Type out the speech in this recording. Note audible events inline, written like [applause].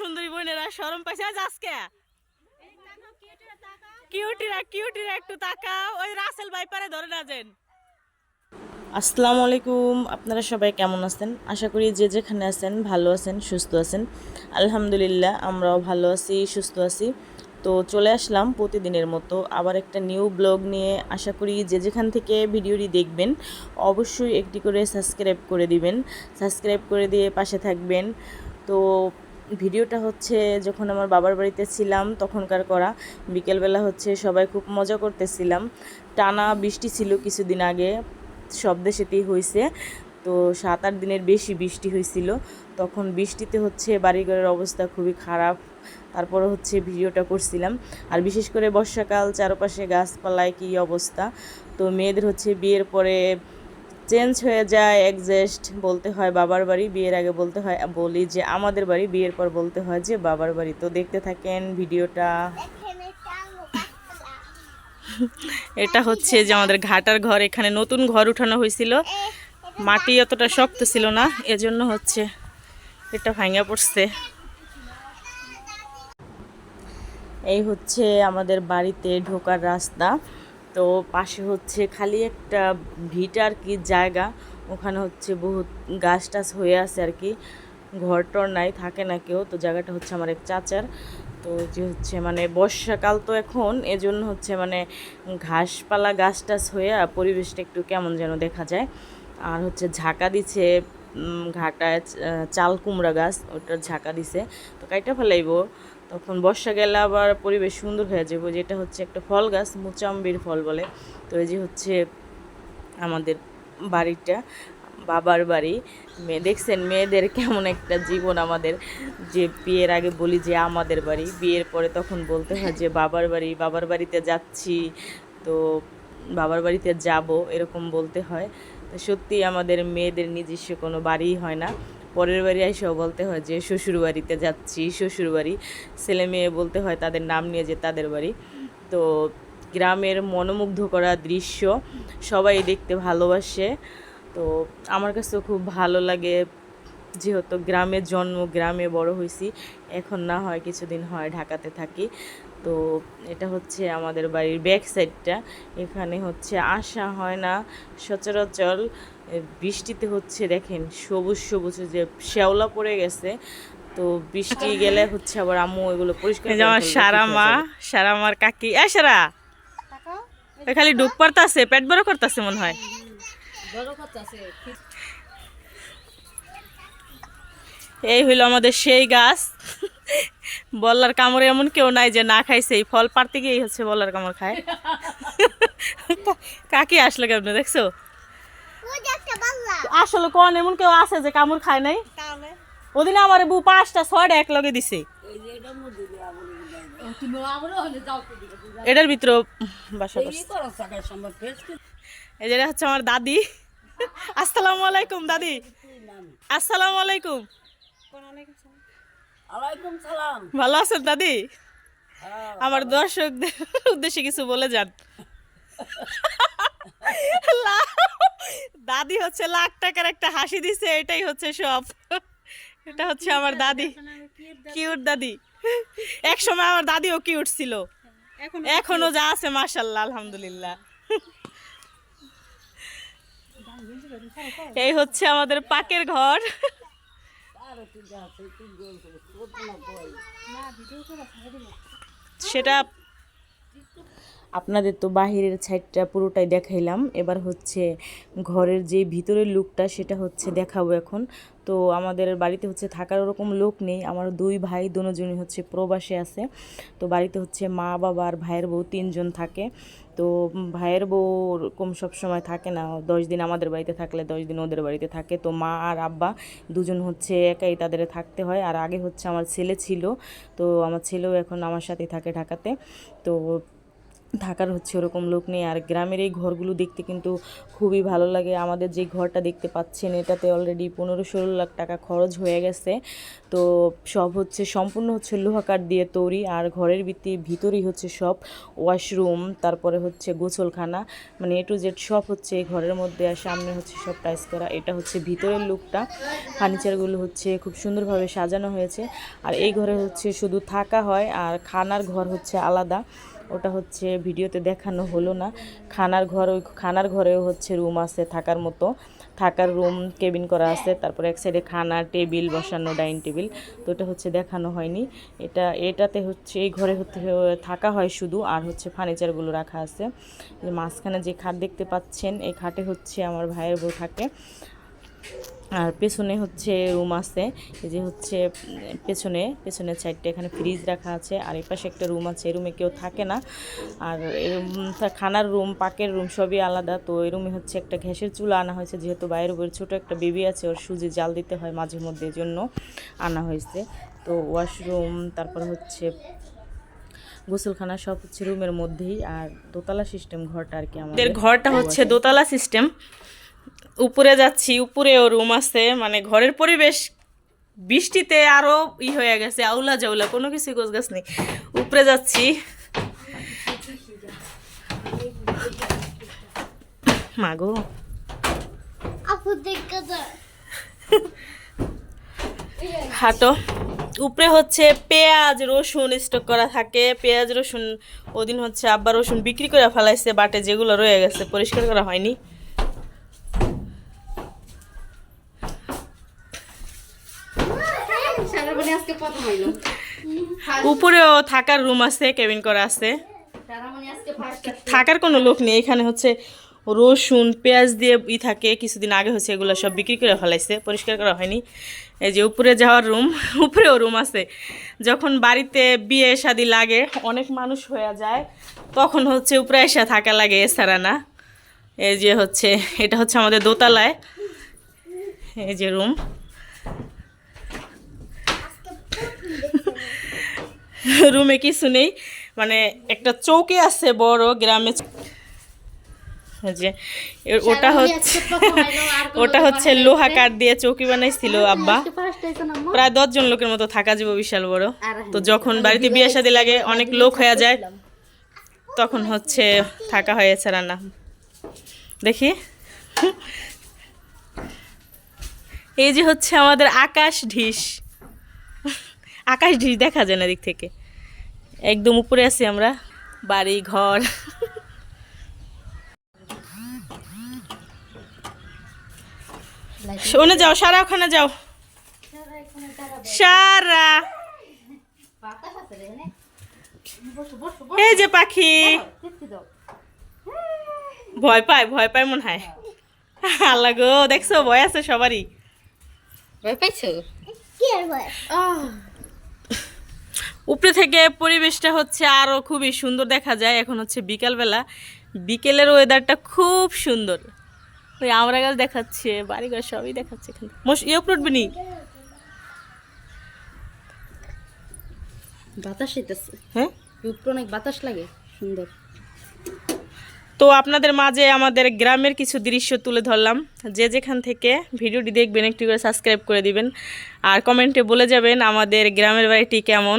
সুন্দরী বোনেরা সরম পাইছে, আজ আজকে? কিউটিরা কিউটিরা একটু তাকা ওই রাসেল ভাই পারে ধরে না যেন। আসসালামু আলাইকুম, আপনারা সবাই কেমন আছেন? আশা করি যে যেখানে আছেন, ভালো আছেন, সুস্থ আছেন। আলহামদুলিল্লাহ, আমরাও ভালো আছি, সুস্থ আছি। তো চলে আসলাম প্রতিদিনের মতো আবার একটা নিউ ব্লগ নিয়ে। আশা করি যে যেখান থেকে ভিডিওটি দেখবেন, অবশ্যই একটি করে সাবস্ক্রাইব করে দিবেন। সাবস্ক্রাইব করে দিয়ে পাশে থাকবেন। তো ভিডিওটা হচ্ছে যখন আমার বাবার বাড়িতে ছিলাম তখনকার করা। বিকেলবেলা হচ্ছে সবাই খুব মজা করতেছিলাম। টানা বৃষ্টি ছিল কিছুদিন আগে সব দেশেতেই হয়েছে তো সাত আট দিনের বেশি বৃষ্টি হয়েছিল তখন বৃষ্টিতে হচ্ছে বাড়িঘরের অবস্থা খুবই খারাপ। তারপরে হচ্ছে ভিডিওটা করছিলাম। আর বিশেষ করে বর্ষাকাল, চারপাশে গাছপালায় কী অবস্থা? তো মেয়েদের হচ্ছে বিয়ের পরে চেঞ্জ হয়ে যায় অ্যাডজাস্ট বলতে হয়, বাবার বাড়ি, বিয়ের আগে বলতে হয়, বলি যে আমাদের বাড়ি, বিয়ের পর বলতে হয় যে বাবার বাড়ি। তো দেখতে থাকেন ভিডিওটা। এটা হচ্ছে যে আমাদের ঘাটার ঘর, এখানে নতুন ঘর উঠানো হয়েছিল। মাটি অতটা শক্ত ছিল না, এজন্য হচ্ছে এটা ভাঙা পড়ছে। এই হচ্ছে আমাদের বাড়িতে ঢোকার রাস্তা। তো পাশে হচ্ছে খালি একটা ভিট আর কি জায়গা। ওখানে হচ্ছে বহুত গাছ টাছ হয়ে আছে আর কি। ঘর টর নাই, থাকে না কেউ। তো জায়গাটা হচ্ছে আমার এক চাচার। তো যে হচ্ছে মানে বর্ষাকাল তো এখন, এজন্য হচ্ছে মানে ঘাসপালা গাছ টাছ হয়ে পরিবেশটা একটু কেমন যেন দেখা যায়। আর হচ্ছে ঝাঁকা দিছে ঘাটায় চাল কুমড়া গাছ, ওটার ঝাঁকা দিছে। তো কাইটা ফেলাইব। তখন বর্ষা গেলে আবার পরিবেশ সুন্দর হয়ে যাবে, যেটা হচ্ছে একটা ফল গাছ, মুচাম্বির ফল বলে। তো এই যে হচ্ছে আমাদের বাড়িটা, বাবার বাড়ি। মেয়ে, দেখছেন মেয়েদের কেমন একটা জীবন আমাদের। যে বিয়ের আগে বলি যে আমাদের বাড়ি, বিয়ের পরে তখন বলতে হয় যে বাবার বাড়ি, বাবার বাড়িতে যাচ্ছি, তো বাবার বাড়িতে যাব, এরকম বলতে হয়। তো সত্যি আমাদের মেয়েদের নিজস্ব কোনো বাড়িই হয় না। পরের বাড়ি এসেও বলতে হয় যে, শ্বশুর বাড়িতে যাচ্ছি, শ্বশুর বাড়ি। ছেলে মেয়ে বলতে হয় তাদের নাম নিয়ে যে, তাদের বাড়ি। তো গ্রামের মনোমুগ্ধ করা দৃশ্য সবাই দেখতে ভালোবাসে। তো আমার কাছেও খুব ভালো লাগে যেহেতু গ্রামে জন্ম, গ্রামে বড় হয়েছি এখন না হয় কিছুদিন হয় ঢাকাতে থাকি। তো এটা হচ্ছে আমাদের বাড়ির ব্যাক সাইডটা এখানে হচ্ছে আসা হয় না, সচরাচর বৃষ্টিতে হচ্ছে দেখেন সবুজ সবুজ যে শ্যাওলা পড়ে গেছে তো বৃষ্টি গেলে হচ্ছে আবার আম্মু এগুলো পরিষ্কার আমার সারা মা সারা মার কাকি এ সারা। এ খালি ডুব পারতাছে পেট বড় করতেছে মনে হয়। এই হইল আমাদের সেই গাছ। বল্লার কামড়ে এমন কেউ নাই যে না খাইছে এই ফল পারতে গিয়েই হচ্ছে বল্লার কামড় খায়। [laughs] কাকি আসলে কেমন দেখছ? আসলে কোন এমন কেউ আছে যে কামড় খায় নাই? ওদিন আমার বউ পাঁচটা ছয়টা এক লগে দিছে। এটার ভিতরে বাসা করছে। এই যেটা হচ্ছে আমার দাদি। আসসালামু আলাইকুম দাদি। আসসালামু আলাইকুম। আলাইকুম সালাম। ভালো আছেন দাদি? আমার দর্শকদের উদ্দেশ্যে কিছু বলে যান। [laughs] দাদি হচ্ছে লাখ টাকার একটা হাসি দিছে এটাই হচ্ছে সব। এটা হচ্ছে আমার দাদি কিউট দাদি। এক সময় আমার দাদিও কিউট ছিল। এখনও যা আছে মাশাল্লাহ আলহামদুলিল্লাহ। এই হচ্ছে আমাদের পাকের ঘর। সেটা আপনাদের তো বাহিরের সাইডটা পুরোটাই দেখাইলাম। এবার হচ্ছে ঘরের যে ভিতরের লুকটা সেটা হচ্ছে দেখাবো এখন। তো আমাদের বাড়িতে হচ্ছে থাকার ওরকম লোক নেই। আমার দুই ভাই, দুজনই হচ্ছে প্রবাসে আছে। তো বাড়িতে হচ্ছে মা, বাবা আর ভাইয়ের বউ তিনজন থাকে। তো ভাইয়ের বউ ওরকম সময় থাকে না। দশ দিন আমাদের বাড়িতে থাকলে দশ দিন ওদের বাড়িতে থাকে। তো মা আর আব্বা দুজন হচ্ছে একাই তাদের থাকতে হয়। আর আগে হচ্ছে আমার ছেলে ছিল। তো আমার ছেলেও এখন আমার সাথে থাকে ঢাকাতে। তো থাকার হচ্ছে ওরকম লোক নেই। আর গ্রামের এই ঘরগুলো দেখতে কিন্তু খুবই ভালো লাগে। আমাদের যে ঘরটা দেখতে পাচ্ছেন, এটাতে অলরেডি পনেরো ষোলো লাখ টাকা খরচ হয়ে গেছে। তো সব হচ্ছে সম্পূর্ণ হচ্ছে লোহা কাঠ দিয়ে তৈরি। আর ঘরের ভিত্তি, ভিতরই হচ্ছে সব ওয়াশরুম তারপরে হচ্ছে গোসলখানা। মানে এ টু জেড সব হচ্ছে ঘরের মধ্যে। আর সামনে হচ্ছে সব টাইস করা। এটা হচ্ছে ভিতরের লুকটা ফার্নিচারগুলো হচ্ছে খুব সুন্দরভাবে সাজানো হয়েছে। আর এই ঘরে হচ্ছে শুধু থাকা হয়। আর খানার ঘর হচ্ছে আলাদা। ওটা হচ্ছে ভিডিওতে দেখানো হলো না। খানার ঘর ওই খানার ঘরেও হচ্ছে রুম আছে থাকার মতো। থাকার রুম, কেবিন করা আছে, তারপরে এক সাইডে খানা, টেবিল বসানো, ডাইনিং টেবিল। তো ওটা হচ্ছে দেখানো হয়নি। এটা, এটাতে হচ্ছে, এই ঘরে হচ্ছে থাকা হয় শুধু, আর হচ্ছে ফার্নিচারগুলো রাখা আছে। মাঝখানে যে খাট দেখতে পাচ্ছেন, এই খাটে হচ্ছে আমার ভাইয়ের বউ থাকে। আর পেছনে হচ্ছে রুম আছে এই যে হচ্ছে পেছনে পেছনের সাইডটা এখানে ফ্রিজ রাখা আছে আর এই পাশে একটা রুম আছে এই রুমে কেউ থাকে না। আর এরম খানার রুম পাকের রুম সবই আলাদা তো এই রুমে হচ্ছে একটা ঘ্যাসের চুলা আনা হয়েছে যেহেতু বাইরের বইয়ের ছোটো একটা বেবি আছে ওর সুজি জাল দিতে হয় মাঝে মধ্যে এই জন্য আনা হয়েছে। তো ওয়াশরুম তারপর হচ্ছে গোসলখানা সব হচ্ছে রুমের মধ্যেই আর দোতলা সিস্টেম ঘরটা আর কি আমাদের ঘরটা হচ্ছে দোতলা সিস্টেম উপরে যাচ্ছি উপরেও রুম আছে মানে ঘরের পরিবেশ বৃষ্টিতে আরও ই হয়ে গেছে আউলা জাউলা কোনো কিছু গোছ গাছ নেই। উপরে যাচ্ছি। মাগো হাঁটো উপরে হচ্ছে পেঁয়াজ রসুন স্টক করা থাকে। পেঁয়াজ রসুন ওদিন হচ্ছে আব্বা রসুন বিক্রি করে ফেলাইছে বাটে যেগুলো রয়ে গেছে পরিষ্কার করা হয়নি সারাবনে আজকে প্রথম হইল [laughs] উপরেও থাকার রুম আছে কেবিন করা আছে। থাকার কোনো লোক নেই এখানে হচ্ছে রসুন পেঁয়াজ দিয়ে ই থাকে কিছুদিন আগে হচ্ছে এগুলো সব বিক্রি করে ফেলাইছে পরিষ্কার করা হয়নি। এই যে উপরে যাওয়ার রুম [laughs] উপরেও রুম আছে। যখন বাড়িতে বিয়ে শাদি লাগে অনেক মানুষ হয়ে যায় তখন হচ্ছে উপরে এসে থাকা লাগে এছাড়া না। এই যে হচ্ছে এটা হচ্ছে আমাদের দোতলায়। এই যে রুম রুমে কিছু নেই। মানে একটা চৌকি আছে বড় গ্রামে। যে ওটা হচ্ছে ওটা হচ্ছে লোহা কাঠ দিয়ে চৌকি বানাইছিল আব্বা। প্রায় দশজন লোকের মতো থাকা যাবে বিশাল বড়। তো যখন বাড়িতে বিয়ে শাদী লাগে অনেক লোক হয়ে যায়। তখন হচ্ছে থাকা হয়েছে রান্না। দেখি। এই যে হচ্ছে আমাদের আকাশ ঢিস। আকাশ ঢিস দেখা যায় না দিক থেকে। একদম উপরে আছি আমরা। বাড়ি ঘর। শোনে যাও সারা ওখানে যাও। সারা। এই যে পাখি। ভয় পায় ভয় পায় মনে হয়। আল্লাহ গো দেখছ? ভয় আছে সবারই। ভয় পাইছো? কি আর ভয়? উপরে থেকে পরিবেশটা হচ্ছে আরও খুবই সুন্দর দেখা যায়। এখন হচ্ছে বিকালবেলা। বিকেলের ওয়েদারটা খুব সুন্দর। ওই আমরা গাছ দেখাচ্ছে বাড়িঘর সবই দেখাচ্ছে এখানে ইয়ে উপরে উঠবে নি বাতাস হইতেছে হ্যাঁ? উপরে অনেক বাতাস লাগে সুন্দর। তো আপনাদের মাঝে আমাদের গ্রামের কিছু দৃশ্য তুলে ধরলাম। যে যেখান থেকে ভিডিওটি দেখবেন একটু করে সাবস্ক্রাইব করে দিবেন। আর কমেন্টে বলে যাবেন আমাদের গ্রামের বাড়িটি কেমন?